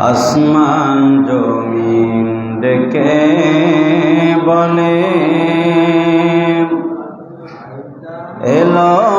আসমান জমিন ডেকে বলে এলো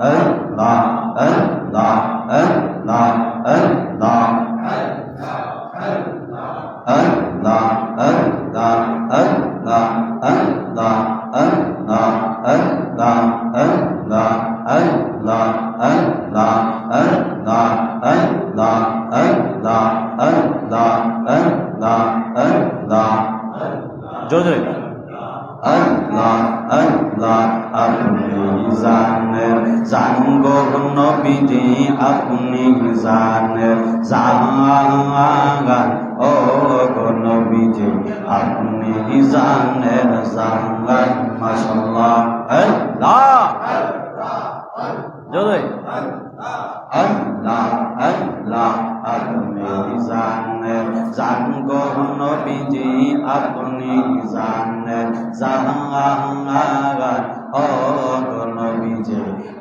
嗯啊 আপনি জানেন জানগো নবীজি আপনি জানেন জাগান ও নবীজি আপনি জানেন জাগান মাশাআল্লাহ আল্লাহ জোরে আল্লাহ আল্লাহ আপনি জানেন জানগো নবীজি আপনি জানেন জাহাঙ্গার ও গো নবীজি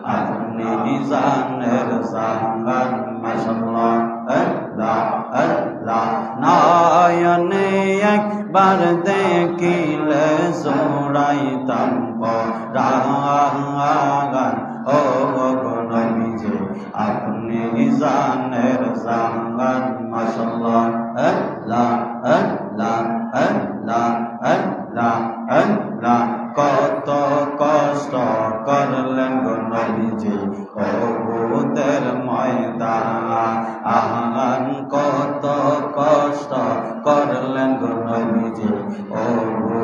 আপনি জানেন জাহাঙ্গার মাশাআল্লাহ আল্লাহ আল্লাহ নয়নে একবার দেখিলে জোড়াইতাম পরাগান নবীজি ও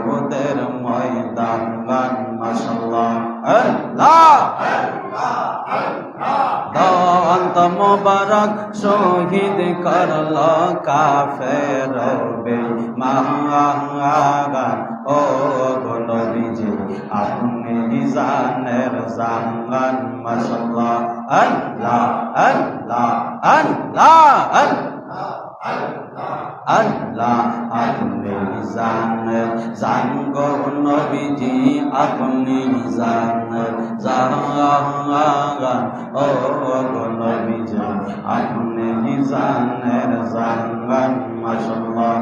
বুদের ময়দান, গান মাশাআল্লাহ। আল্লাহ দন্ত মোবারক শহীদ করল কাফের মাহাগান ও গনবীজি আপনি জানের জাঙ্গান মাশাআল্লাহ। আল্লাহ আল্লাহ আল্লাহ আল্লাহ আল্লাহ আপনি জান জান গো নবীজি আপনি জান জান ও গো নবীজি আপনি জানের জান মাশাআল্লাহ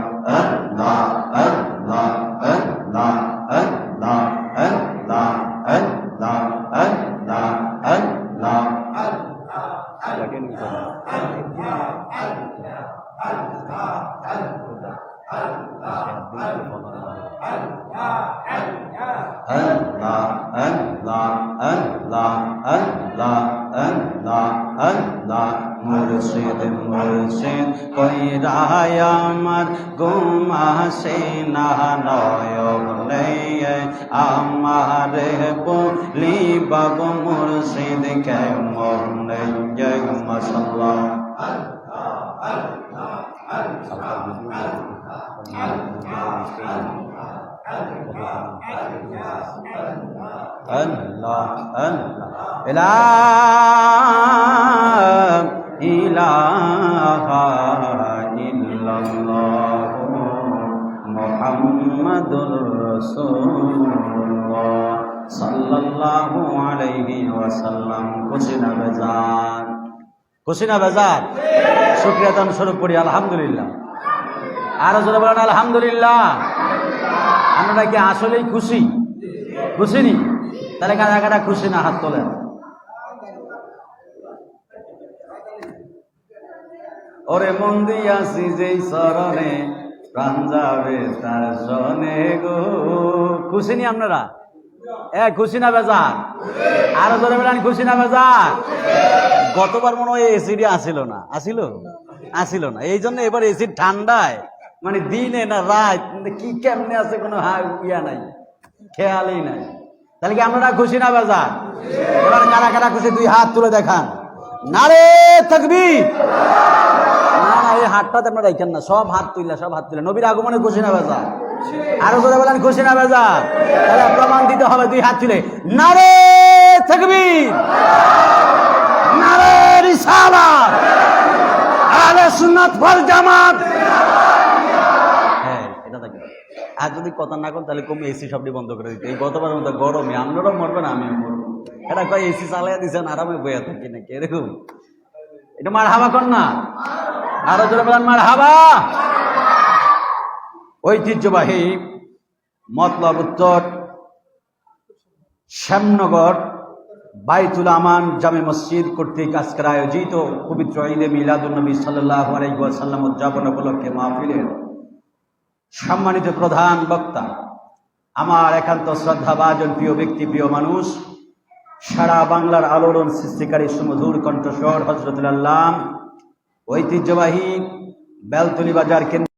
মুর্শিদ মুর্শিদ কইরায় আমার গুমাসে না নয় আমার বলি বাবু মুর্শিদ কে মনে জয় মশলা Allah, Allah, Allah. আলাইহি ওয়াসাল্লাম খুশি না বেজান খুশি বেজান শুকরিয়া দান স্বরূপ করি আলহামদুলিল্লাহ। আরও জোরে বলেন, আলহামদুলিল্লাহ। কি আসলেই খুশি? খুশি নি তাহলে কারা খুশি না, হাত তোলেন। ওরে মন দিয়াছি যেই চরণে প্রাণ যাবে তার সনে গো। খুশি নি আপনারা? এ, খুশি না বেজার? আরও জোরে বলেন, খুশি না বেজার? গতবার মনে হয় এসিডি আসিল না। আসিল? আসিল না। এই জন্য এবার এসিড ঠান্ডায় মানে দিনে না রাত কি কেমনে আছে কোনো ইয়া নাই, খেয়ালই নাই। তাহলে কি আমরা খুশি না বেজার? এবার কারা কারা খুশি, দুই হাত তুলে দেখান। নারে থাকবি না না, এই হাতটাতে আমরা রাখেন না, সব হাত তুললে, সব হাত তুলে নবীর আগমনে খুশি না বেজা আরও করে বলেন, খুশি না বেজা? তাহলে প্রমাণ দিতে হবে দুই হাত তুলে। নারে থাকবি নারে সুন্নাত ওয়াল জামাত! হ্যাঁ আর যদি কথা না তাহলে কমে এসি সবটি বন্ধ করে দিতে। এই গতবারের মতো গরমে আপনারাও মরবেন, আমিও মরবো। এটা কয় এসি চালিয়ে দিচ্ছেন আরামে বইয়া থাকি নাকি? এরকম। এটা মার হাবা কর না। আরও জোরে বলেন মার হাবা ঐতিহ্যবাহী মতলব উত্তর শ্যামনগর বাইতুল আমান জামে মসজিদ কর্তৃক আজকের আয়োজিত পবিত্র ঈদে মিলাদুলনবী সাল্লাহ আলাইসাল্লাম উদযাপন উপলক্ষে মাহফিলের সম্মানিত প্রধান বক্তা, আমার একান্ত শ্রদ্ধাভাজন প্রিয় ব্যক্তি, প্রিয় মানুষ, সারা বাংলার আলোড়ন সৃষ্টিকারী সুমধুর কণ্ঠস্বর হজরতুল্লাহ ঐতিহ্যবাহী বেলতলি বাজার কেন্দ্র